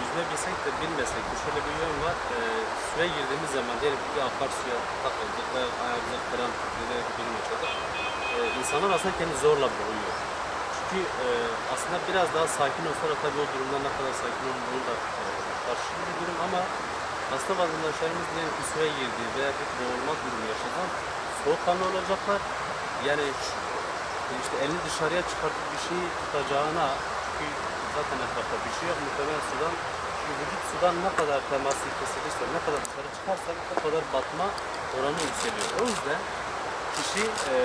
yüzme bilsek de bilmesek de şöyle bir yön var. Ee, suya girdiğimiz zaman diyelim ki bir akarsuya takıldık ve ayağımıza kıran bir durum yaşadık. Ee, insanlar aslında kendi zorla boğuyor. Çünkü e, aslında biraz daha sakin olsa da tabii o durumdan ne kadar sakin olduğunu da e, tartışılı bir durum ama hasta vatandaşlarımız diyelim ki suya girdi veya bir boğulma durumu yaşadan soğukkanlı olacaklar. Yani şu- işte elini dışarıya çıkartıp bir şey tutacağına çünkü zaten etrafta bir şey yok muhtemelen sudan çünkü vücut sudan ne kadar teması kesilirse ne kadar dışarı çıkarsa o kadar batma oranı yükseliyor. O yüzden kişi e,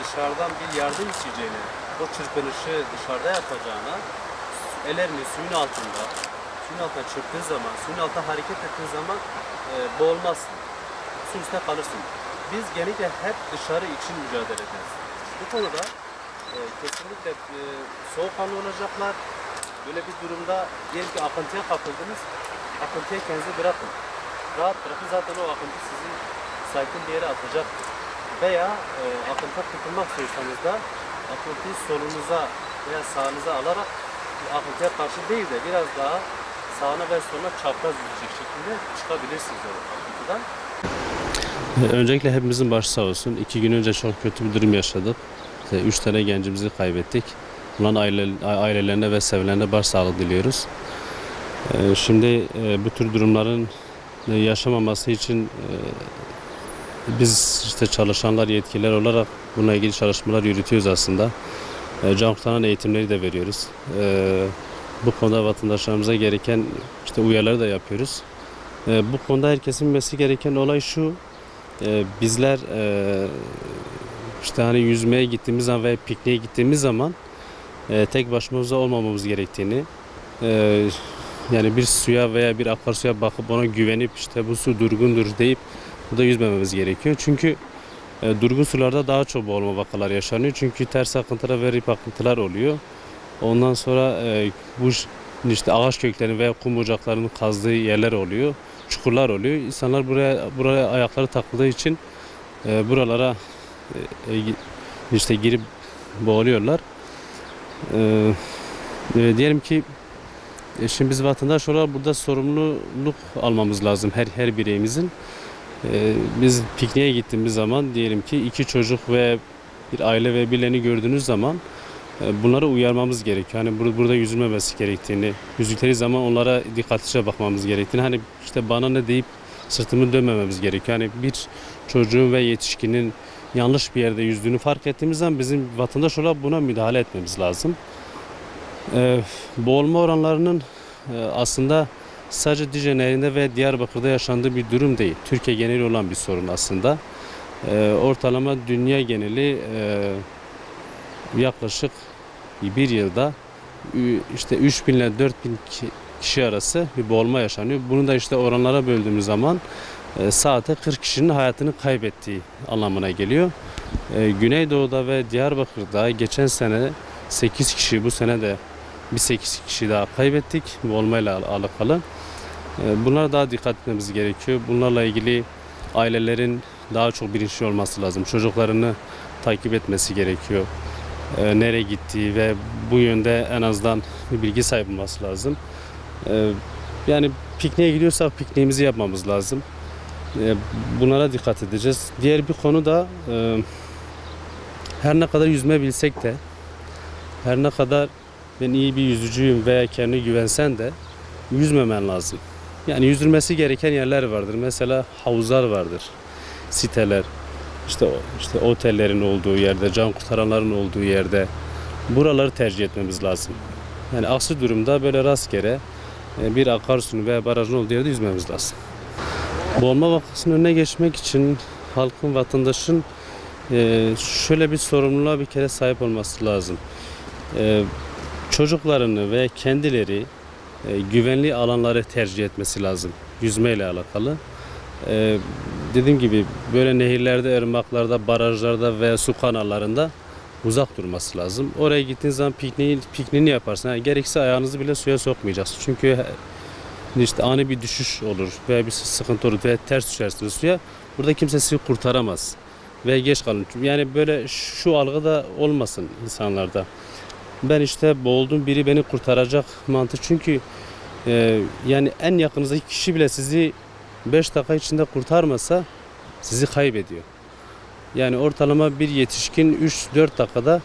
dışarıdan bir yardım isteyeceğini, o çırpınışı dışarıda yapacağına ellerini suyun altında, suyun altına çırptığı zaman, suyun altında hareket ettiği zaman e, boğulmazsın. Su üstte kalırsın. Biz genellikle hep dışarı için mücadele ederiz. Bu konuda e, kesinlikle e, soğukkanlı olacaklar. Böyle bir durumda diyelim ki akıntıya kapıldınız, akıntıya kendinizi bırakın. Rahat bırakın zaten o akıntı sizi sakin bir yere atacaktır. Veya e, akıntıya kurtulmak istiyorsanız da akıntıyı solunuza veya sağınıza alarak akıntıya karşı değil de biraz daha sağına ve soluna çapraz yüzecek şekilde çıkabilirsiniz o akıntıdan. Öncelikle hepimizin başı sağ olsun. İki gün önce çok kötü bir durum yaşadık. Üç tane gencimizi kaybettik. Bunların aile, ailelerine ve sevenlerine başsağlığı diliyoruz. Ee, Şimdi e, bu tür durumların yaşamaması için e, biz işte çalışanlar, yetkililer olarak bununla ilgili çalışmalar yürütüyoruz aslında. E, Can kurtaran eğitimleri de veriyoruz. Bu konuda vatandaşlarımıza gereken işte uyarıları da yapıyoruz. Bu konuda herkesin bilmesi gereken olay şu. Ee, bizler e, işte hani yüzmeye gittiğimiz zaman ve pikniğe gittiğimiz zaman e, tek başımıza olmamamız gerektiğini e, yani bir suya veya bir akarsuya bakıp ona güvenip işte bu su durgundur deyip burada yüzmememiz gerekiyor. Çünkü durgun sularda daha çok boğulma vakaları yaşanıyor. Çünkü ters akıntılar ve rip akıntılar oluyor. Ondan sonra bu işte ağaç köklerinin veya kum ocaklarının kazdığı yerler oluyor çukurlar oluyor. İnsanlar buraya buraya ayakları takıldığı için e, buralara e, e, işte girip boğuluyorlar. E, e, diyelim ki e, şimdi biz vatandaş olarak burada sorumluluk almamız lazım her her bireyimizin. E, biz pikniğe gittiğimiz zaman diyelim ki iki çocuk ve bir aile ve birilerini gördüğünüz zaman e, bunları uyarmamız gerekiyor. Hani bur- burada yüzülmemesi gerektiğini, yüzdükleri zaman onlara dikkatlice bakmamız gerektiğini, hani işte bana ne deyip sırtımı dönmememiz gerekiyor. Hani bir çocuğun ve yetişkinin yanlış bir yerde yüzdüğünü fark ettiğimiz zaman bizim vatandaş olarak buna müdahale etmemiz lazım. E, boğulma oranlarının e, aslında sadece Dicle Nehri'nde ve Diyarbakır'da yaşandığı bir durum değil. Türkiye geneli olan bir sorun aslında. E, ortalama dünya geneli e, yaklaşık bir yılda işte 3000 ile 4000 ki- kişi arası bir boğulma yaşanıyor. Bunu da işte oranlara böldüğümüz zaman e, saate 40 kişinin hayatını kaybettiği anlamına geliyor. E, Güneydoğu'da ve Diyarbakır'da geçen sene 8 kişi bu sene de bir 8 kişi daha kaybettik boğulmayla al- alakalı. E, Bunlara daha dikkat etmemiz gerekiyor. Bunlarla ilgili ailelerin daha çok bilinçli olması lazım. Çocuklarını takip etmesi gerekiyor e, nereye gittiği ve bu yönde en azından bir bilgi sahibi olması lazım. E, yani pikniğe gidiyorsak pikniğimizi yapmamız lazım. E, bunlara dikkat edeceğiz. Diğer bir konu da e, her ne kadar yüzme bilsek de her ne kadar ben iyi bir yüzücüyüm veya kendine güvensen de yüzmemen lazım. Yani yüzülmesi gereken yerler vardır. Mesela havuzlar vardır, siteler, işte işte otellerin olduğu yerde, can kurtaranların olduğu yerde buraları tercih etmemiz lazım. Yani aksi durumda böyle rastgele e, bir akarsunun veya barajın olduğu yerde yüzmemiz lazım. Boğulma vakasının önüne geçmek için halkın, vatandaşın e, şöyle bir sorumluluğa bir kere sahip olması lazım. E, Çocuklarını ve kendileri güvenli alanları tercih etmesi lazım yüzmeyle alakalı. Dediğim gibi böyle nehirlerde, ırmaklarda, barajlarda veya su kanallarında uzak durması lazım. Oraya gittiğiniz zaman pikniği, pikniğini yaparsın. Yani gerekse ayağınızı bile suya sokmayacaksın. Çünkü işte ani bir düşüş olur veya bir sıkıntı olur veya ters düşersiniz suya. Burada kimse sizi kurtaramaz ve geç kalın. Yani böyle şu algı da olmasın insanlarda. ben işte boğuldum biri beni kurtaracak mantık. Çünkü e, yani en yakınızdaki kişi bile sizi 5 dakika içinde kurtarmasa sizi kaybediyor. Yani ortalama bir yetişkin 3-4 dakikada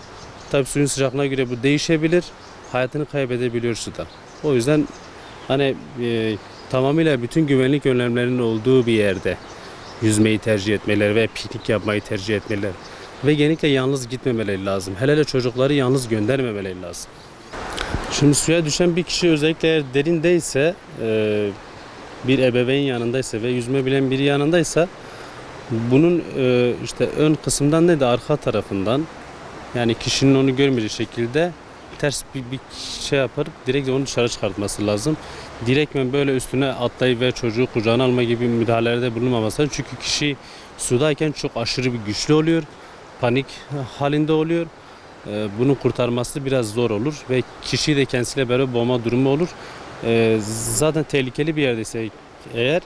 tabii suyun sıcaklığına göre bu değişebilir. Hayatını kaybedebiliyor suda. O yüzden hani e, tamamıyla bütün güvenlik önlemlerinin olduğu bir yerde yüzmeyi tercih etmeleri ve piknik yapmayı tercih etmeleri ve genellikle yalnız gitmemeleri lazım. Hele hele çocukları yalnız göndermemeleri lazım. Şimdi suya düşen bir kişi özellikle eğer derindeyse e, bir ebeveyn yanındaysa ve yüzme bilen biri yanındaysa bunun e, işte ön kısımdan ne de arka tarafından yani kişinin onu görmeyecek şekilde ters bir, bir şey yapar direkt onu dışarı çıkartması lazım. Direktmen böyle üstüne atlayıp ve çocuğu kucağına alma gibi müdahalelerde bulunmaması lazım. Çünkü kişi sudayken çok aşırı bir güçlü oluyor. Panik halinde oluyor. Ee, Bunu kurtarması biraz zor olur ve kişi de kendisiyle beraber boğma durumu olur. Ee, Zaten tehlikeli bir yerdeyse eğer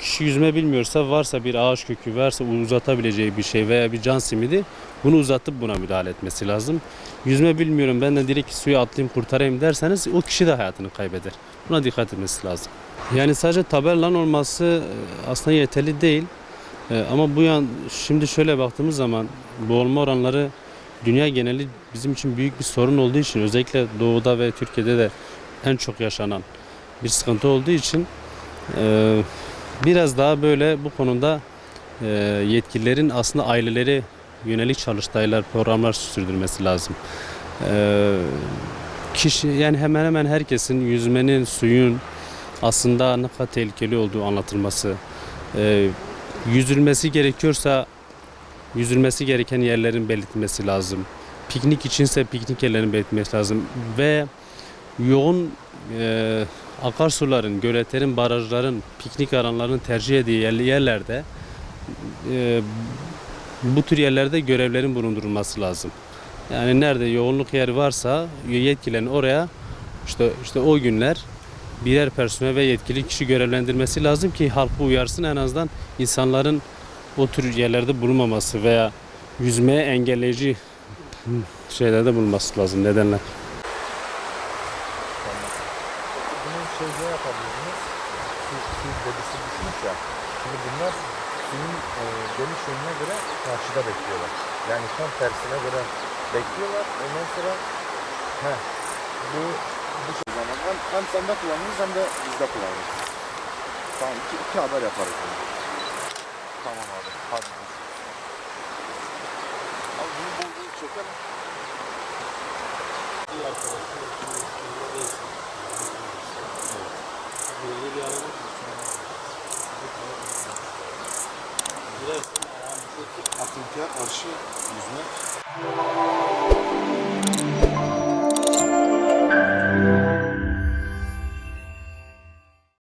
kişi yüzme bilmiyorsa varsa bir ağaç kökü varsa uzatabileceği bir şey veya bir can simidi bunu uzatıp buna müdahale etmesi lazım. Yüzme bilmiyorum ben de direkt suya atlayayım kurtarayım derseniz o kişi de hayatını kaybeder. Buna dikkat etmesi lazım. Yani sadece tabelanın olması e, aslında yeterli değil. E, Ama bu yan şimdi şöyle baktığımız zaman boğulma oranları dünya geneli bizim için büyük bir sorun olduğu için özellikle doğuda ve Türkiye'de de en çok yaşanan bir sıkıntı olduğu için e, biraz daha böyle bu konuda e, yetkililerin aslında aileleri yönelik çalıştaylar, programlar sürdürmesi lazım. E, kişi yani hemen hemen herkesin yüzmenin, suyun aslında ne kadar tehlikeli olduğu anlatılması, e, yüzülmesi gerekiyorsa yüzülmesi gereken yerlerin belirtilmesi lazım. Piknik içinse piknik yerlerinin belirtilmesi lazım ve yoğun e, akarsuların, göletlerin, barajların, piknik alanlarının tercih edildiği yerlerde e, bu tür yerlerde görevlerin bulundurulması lazım. Yani nerede yoğunluk yeri varsa yetkililerin oraya işte işte o günler birer personel ve yetkili kişi görevlendirmesi lazım ki halkı uyarsın en azından insanların o tür yerlerde bulunmaması veya yüzmeye engelleyici şeylerde bulunması lazım nedenler. Şey ne yapabilirsiniz? Su, su debisi düşmüş ya. Şimdi bunlar suyun e, dönüş yönüne göre karşıda bekliyorlar. Yani tam tersine göre bekliyorlar. Ondan sonra heh, bu bu şey zaman hem, hem sende kullanırız hem de bizde kullanırız. Tamam iki, iki haber yaparız. bunu. Tamam abi. Hadi. Abi bunu bol bol çekelim. Akıntıya karşı yüzmek